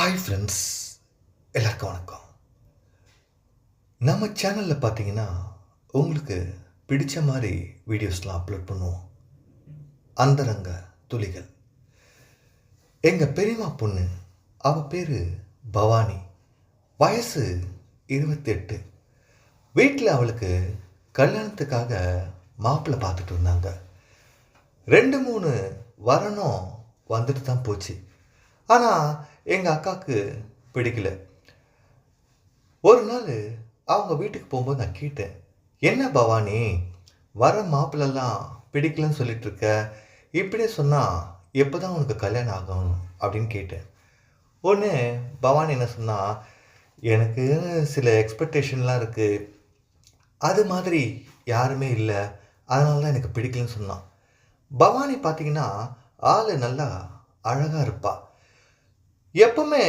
Hi friends எல்லாருக்கும் வணக்கம். நம்ம சேனலில் பார்த்தீங்கன்னா உங்களுக்கு பிடிச்ச மாதிரி வீடியோஸ்லாம் அப்லோட் பண்ணுவோம். அந்தரங்க துளிகள். எங்கள் பெரியம்மா பொண்ணு அவள் பேர் பவானி. வயசு இருபத்தெட்டு. வீட்டில் அவளுக்கு கல்யாணத்துக்காக மாப்பிள்ளை பார்த்துட்டு இருந்தாங்க. ரெண்டு மூணு வரணும் வந்துட்டு தான் போச்சு. ஆனால் எங்கள் அக்காவுக்கு பிடிக்கல. ஒரு நாள் அவங்க வீட்டுக்கு போகும்போது நான் கேட்டேன் என்ன பவானி வர மாப்பிள்ளெல்லாம் பிடிக்கலன்னு சொல்லிட்டு இருக்க இப்படியே சொன்னால் எப்போ தான் உனக்கு கல்யாணம் ஆகும்? அப்படின்னு கேட்டேன். ஒன்று பவானி என்ன சொன்னால் எனக்கு சில எக்ஸ்பெக்டேஷன்லாம் இருக்குது அது மாதிரி யாருமே இல்லை. அதனால தான் எனக்கு பிடிக்கலன்னு சொன்னான். பவானி பார்த்தீங்கன்னா ஆள் நல்லா அழகாக இருப்பாள் எப்பவுமே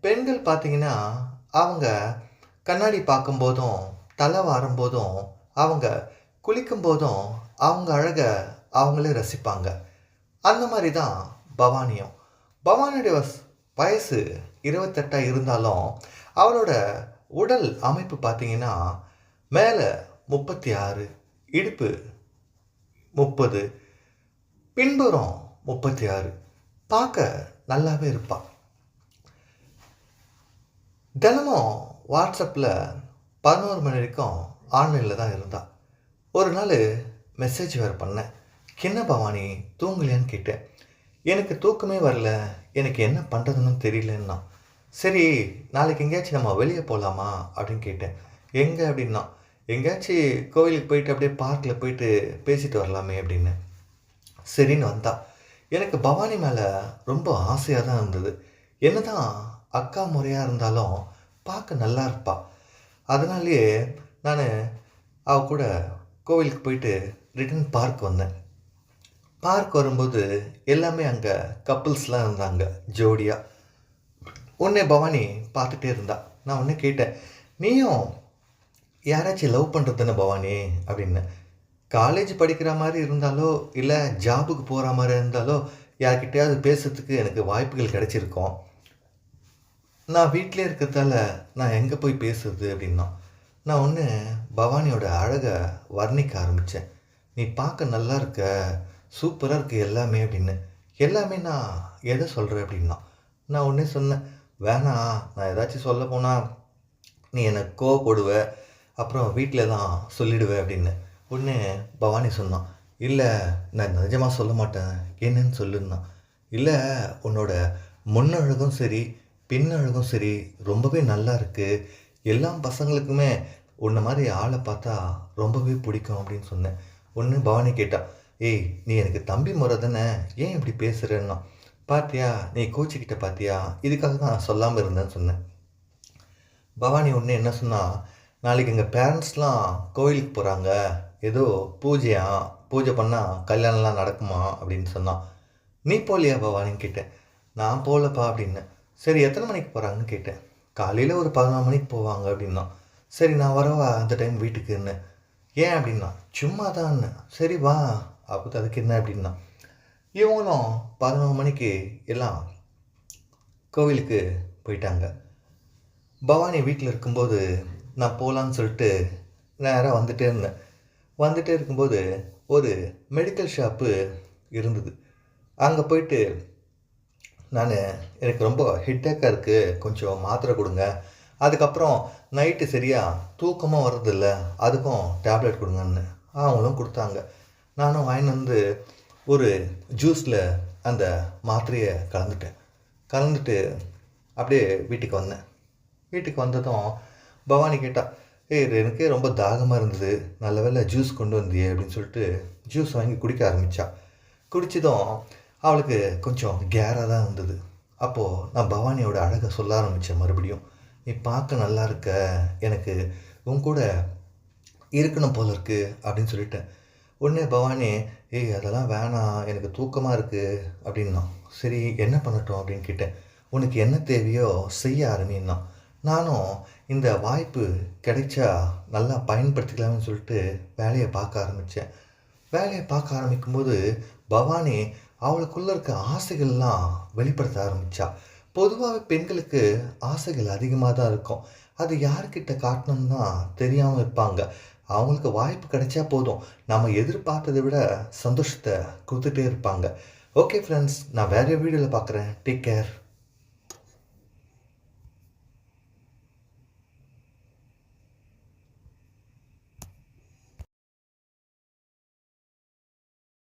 பெண்கள் பார்த்தீங்கன்னா அவங்க கண்ணாடி பார்க்கும்போதும் தலை வாரும்போதும் அவங்க குளிக்கும் போதும் அவங்க அழகை அவங்களே ரசிப்பாங்க. அந்த மாதிரி தான் பவானியும். பவானியுடைய வயசு இருபத்தெட்டாக இருந்தாலும் அவளோட உடல் அமைப்பு பார்த்திங்கன்னா மேலே முப்பத்தி ஆறு இடுப்பு முப்பது பின்புறம் முப்பத்தி ஆறு பார்க்க நல்லாவே இருப்பாள் தினமும் வாட்ஸ்அப்பில் பதினோரு மணி வரைக்கும் ஆன்லைனில் தான் இருந்தான். ஒரு நாள் மெசேஜ் வேறு பண்ணேன். கிண்ண பவானி தூங்கலையான்னு கேட்டேன். எனக்கு தூக்கமே வரல. எனக்கு என்ன பண்ணுறதுன்னு தெரியலன்னா சரி நாளைக்கு எங்கேயாச்சும் நம்ம வெளியே போகலாமா? அப்படின்னு கேட்டேன். எங்கே? அப்படின்னா எங்கேயாச்சும் கோவிலுக்கு போயிட்டு அப்படியே பார்க்கில் போயிட்டு பேசிட்டு வரலாமே அப்படின்னு. சரின்னு வந்தா எனக்கு பவானி மேலே ரொம்ப ஆசையாக தான் இருந்தது. என்ன தான் அக்கா முறையாக இருந்தாலும் பார்க்க நல்லா இருப்பா. அதனாலேயே நான் அவ கூட கோவிலுக்கு போயிட்டு ரிட்டன் பார்க் வந்தேன். பார்க் வரும்போது எல்லாமே அங்கே கப்புள்ஸ்லாம் இருந்தாங்க ஜோடியாக உன்னே பவானி பார்த்துட்டே இருந்தா. நான் உன்னை கேட்டேன் நீயும் யாராச்சும் லவ் பண்ணுறது பவானி? அப்படின்னு. காலேஜ் படிக்கிற மாதிரி இருந்தாலோ இல்லை ஜாபுக்கு போகிற மாதிரி இருந்தாலோ யார்கிட்டயாவது பேசுறதுக்கு எனக்கு வாய்ப்புகள் கிடைச்சிருக்கும். நான் வீட்டிலே இருக்கிறதால நான் எங்கே போய் பேசுறது அப்படின்னா நான் ஒன்று பவானியோட அழகை வர்ணிக்க ஆரம்பித்தேன் நீ பார்க்க நல்லா இருக்க சூப்பராக இருக்கு எல்லாமே அப்படின்னு. எல்லாமே நான் எதை சொல்கிறேன் அப்படின்னா நான் ஒன்றே சொன்னேன் வேணாம் நான் ஏதாச்சும் சொல்ல போனால் நீ என்னை கோவப்படுவ அப்புறம் வீட்டில் தான் சொல்லிடுவேன் அப்படின்னு. ஒன்று பவானி சொன்னான் இல்லை நான் நிஜமாக சொல்ல மாட்டேன் என்னன்னு சொல்லுன்னா. இல்லை உன்னோட முன்னழகும் சரி பின்னழகும் சரி ரொம்பவே நல்லா இருக்குது எல்லா பசங்களுக்குமே உன்னை மாதிரி ஆளை பார்த்தா ரொம்பவே பிடிக்கும் அப்படின்னு சொன்னேன். ஒன்று பவானி கேட்டா ஏய் நீ எனக்கு தம்பி முறை தானே ஏன் இப்படி பேசுகிறேன்னா பாத்தியா நீ கோச்சிக்கிட்ட பாத்தியா? இதுக்காக தான் சொல்லாமல் இருந்தேன்னு சொன்னேன். பவானி ஒன்று என்ன சொன்னால் நாளைக்கு எங்கள் பேரண்ட்ஸ்லாம் கோயிலுக்கு போகிறாங்க ஏதோ பூஜையா? பூஜை பண்ணால் கல்யாணம்லாம் நடக்குமா? அப்படின்னு சொன்னான் நீ போலியா? பவானின்னு கேட்டேன். நான் போகலப்பா அப்படின்னு. சரி எத்தனை மணிக்கு போகிறாங்கன்னு கேட்டேன். காலையில் ஒரு பதினொரு மணிக்கு போவாங்க அப்படின்னா. சரி நான் வரவா அந்த டைம் வீட்டுக்குன்னு. ஏன் அப்படின்னா சும்மா தான் சரி வா அப்போ அதுக்கு என்ன அப்படின்னா இவங்களும் பதினொரு மணிக்கு எல்லாம் கோவிலுக்கு போயிட்டாங்க. பவானி வீட்டில் இருக்கும்போது நான் போகலான்னு சொல்லிட்டு நேராக வந்துட்டே இருந்தேன். வந்துட்டே இருக்கும்போது ஒரு மெடிக்கல் ஷாப்பு இருந்தது. அங்கே போயிட்டு நான் எனக்கு ரொம்ப ஹெட்டேக்காக இருக்குது கொஞ்சம் மாத்திரை கொடுங்க. அதுக்கப்புறம் நைட்டு சரியாக தூக்கமாக வர்றதில்ல. அதுக்கும் டேப்லெட் கொடுங்கன்னு அவங்களும் கொடுத்தாங்க. நானும் வாங்கின்னு வந்து ஒரு ஜூஸில் அந்த மாத்திரையை கலந்துட்டேன். கலந்துட்டு அப்படியே வீட்டுக்கு வந்தேன். வீட்டுக்கு வந்ததும் பவானி கேட்டா ஏய் எனக்கே ரொம்ப தாகமாக இருந்தது. நல்ல வேலை ஜூஸ் கொண்டு வந்தியே அப்படின்னு சொல்லிட்டு ஜூஸ் வாங்கி குடிக்க ஆரம்பித்தா குடித்ததும் அவளுக்கு கொஞ்சம் கேராக தான் இருந்தது. அப்போது நான் பவானியோட அழகை சொல்ல ஆரம்பித்தேன் மறுபடியும். நீ பார்க்க நல்லா இருக்க. எனக்கு உன் கூட இருக்கணும் போல இருக்கு அப்படின்னு சொல்லிட்டேன். உடனே பவானி ஏய் அதெல்லாம் வேணாம். எனக்கு தூக்கமாக இருக்குது அப்படின்னா சரி என்ன பண்ணட்டும்? அப்படின்னு கேட்டேன். உனக்கு என்ன தேவையோ செய்ய ஆரம்பின்னா நானும் இந்த வாய்ப்பு கிடைச்சா நல்லா பயன்படுத்திக்கலாம்னு சொல்லிட்டு வேலையை பார்க்க ஆரம்பித்தேன் வேலையை பார்க்க ஆரம்பிக்கும்போது பவானி அவளுக்குள்ளே இருக்க ஆசைகள்லாம் வெளிப்படுத்த ஆரம்பித்தா பொதுவாகவே பெண்களுக்கு ஆசைகள் அதிகமாக தான் இருக்கும். அது யார்கிட்ட காட்டணும்னா தெரியாமல் இருப்பாங்க. அவங்களுக்கு வாய்ப்பு கிடைச்சா போதும். நம்ம எதிர்பார்த்ததை விட சந்தோஷத்தை கொடுத்துட்டே இருப்பாங்க. ஓகே ஃப்ரெண்ட்ஸ் நான் வேறு வீடியோவில் பார்க்குறேன் டேக் கேர்